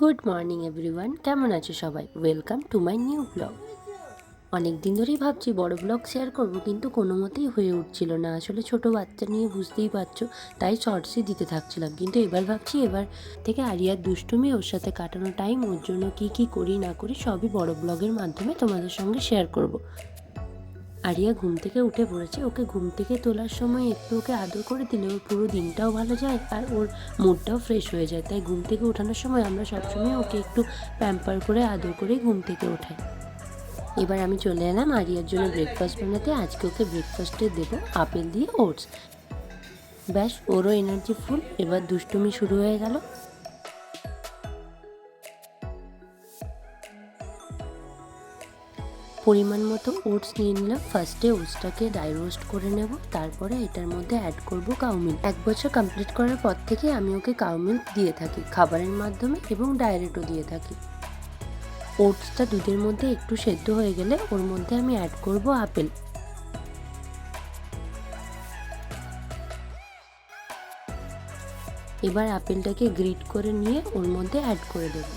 Good morning everyone কেমন আছো সবাই? Welcome to my new blog অনেক দিন ধরেই ভাবছি বড় ব্লগ শেয়ার করব, কিন্তু কোনো মতেই হয়ে উঠছিল না। আসলে ছোট বাচ্চা নিয়ে বুঝতেই পারছ, তাই শর্টসই দিতে থাকছিলাম। কিন্তু এবার ভাবছি, এবার থেকে আরিয়ার দুষ্টুমি, ওর সাথে কাটানো টাইম ওর জন্য কী কী করি, না করি, সবই বড় ব্লগের মাধ্যমে তোমাদের সঙ্গে শেয়ার করব। আরিয়া ঘুম থেকে উঠে পড়েছে। ওকে ঘুম থেকে তোলার সময় একটু ওকে আদর করে দিলে ওর পুরো দিনটাও ভালো যায় আর ওর মুডটাও ফ্রেশ হয়ে যায়। তাই ঘুম থেকে ওঠানোর সময় আমরা সবসময় ওকে একটু প্যাম্পার করে আদর করেই ঘুম থেকে ওঠাই। এবার আমি চলে এলাম আরিয়ার জন্য ব্রেকফাস্ট বানাতে। আজকে ওকে ব্রেকফাস্টে দেবো আপেল দিয়ে ওটস ব্যাস, ওরও এনার্জি ফুল এবার দুষ্টুমি শুরু হয়ে গেল। পরিমাণ মতো ওটস নিয়ে নিলাম। ফার্স্টে ওটসটাকে ড্রাই রোস্ট করে নেব, তারপরে এটার মধ্যে অ্যাড করব কাউমিল্ক এক বছর কমপ্লিট করার পর থেকে আমি ওকে কাউমিল দিয়ে থাকি, খাবারের মাধ্যমে এবং ডাইরেক্টও দিয়ে থাকি। ওটসটা দুধের মধ্যে একটু সেদ্ধ হয়ে গেলে ওর মধ্যে আমি অ্যাড করব আপেল। এবার আপেলটাকে গ্রিট করে নিয়ে ওর মধ্যে অ্যাড করে দেবো।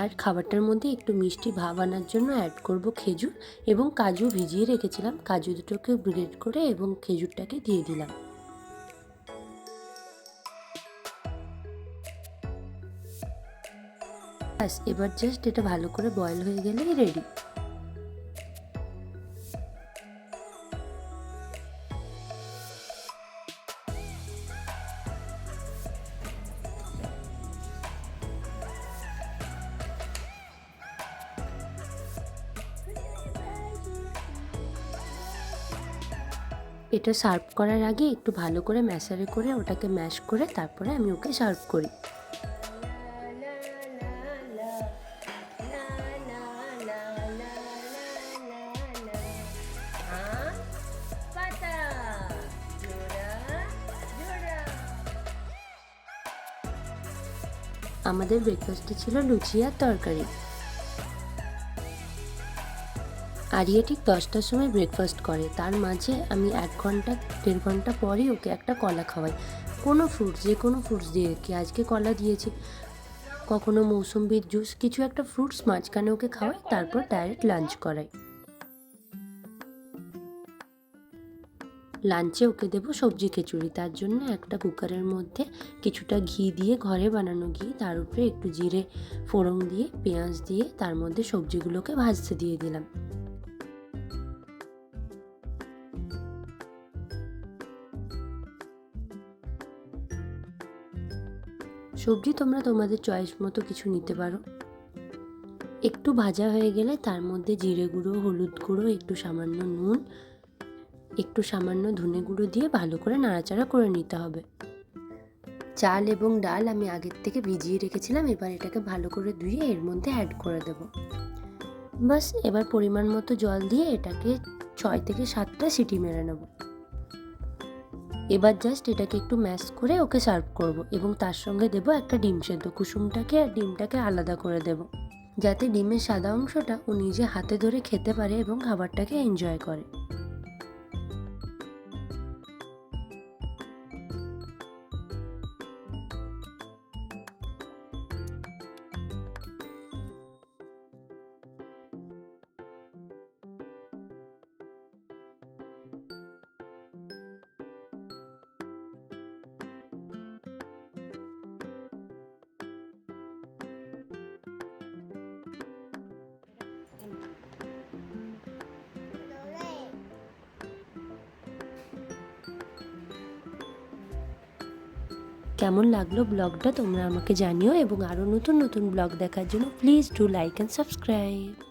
আর খাবারটার মধ্যে একটু মিষ্টি ভাব আনার জন্য অ্যাড করব খেজুর এবং কাজু ভিজিয়ে রেখেছিলাম। কাজু দুটোকে ব্রেড করে এবং খেজুরটাকে দিয়ে দিলাম। ব্যাস, এবার জাস্ট এটা ভালো করে বয়েল হয়ে গেলেই রেডি এটা সার্ভ করার আগে একটু ভালো করে ম্যাশারে করে ওটাকে ম্যাশ করে তারপরে আমি ওকে সার্ভ করি। আমাদের ব্রেকফাস্টে ছিল লুচি আর তরকারি। আরিয়া ঠিক দশটার সময় ব্রেকফাস্ট করে। তার মাঝে আমি এক ঘণ্টা, দেড় ঘণ্টা পরেই ওকে একটা কলা খাওয়াই। কোনো ফ্রুটস যে কোনো ফ্রুটস দিয়ে কি। আজকে কলা দিয়েছি। কখনো মৌসুম্বির জুস কিছু একটা ফ্রুটস মাঝখানে ওকে খাওয়াই, তারপর ডাইরেক্ট লাঞ্চ করাই। লাঞ্চে ওকে দেবো সবজি খিচুড়ি। তার জন্য একটা কুকারের মধ্যে কিছুটা ঘি দিয়ে ঘরে বানানো ঘি, তার উপরে একটু জিরে ফোড়ন দিয়ে, পেঁয়াজ দিয়ে, তার মধ্যে সবজিগুলোকে ভাজতে দিয়ে দিলাম। সবজি তোমরা তোমাদের চয়েস মতো কিছু নিতে পারো। একটু ভাজা হয়ে গেলে তার মধ্যে জিরে গুঁড়ো, হলুদ গুঁড়ো, একটু সামান্য নুন, একটু সামান্য ধনে গুঁড়ো দিয়ে ভালো করে নাড়াচাড়া করে নিতে হবে। চাল এবং ডাল আমি আগের থেকে ভিজিয়ে রেখেছিলাম, এবার এটাকে ভালো করে ধুয়ে এর মধ্যে অ্যাড করে দেব। বাস এবার পরিমাণ মতো জল দিয়ে এটাকে ছয় থেকে সাতটা সিটি মেরে নেব। এবার জাস্ট এটাকে একটু ম্যাশ করে ওকে সার্ভ করব এবং তার সঙ্গে দেব একটা ডিম সেদ্ধ। কুসুমটাকে আর ডিমটাকে আলাদা করে দেব। যাতে ডিমের সাদা অংশটা ও নিজে হাতে ধরে খেতে পারে এবং খাবারটাকে এনজয় করে। কেমন লাগল ব্লগটা তোমরা আমাকে জানিও এবং আরও নতুন নতুন ব্লগ দেখার জন্য please do like and subscribe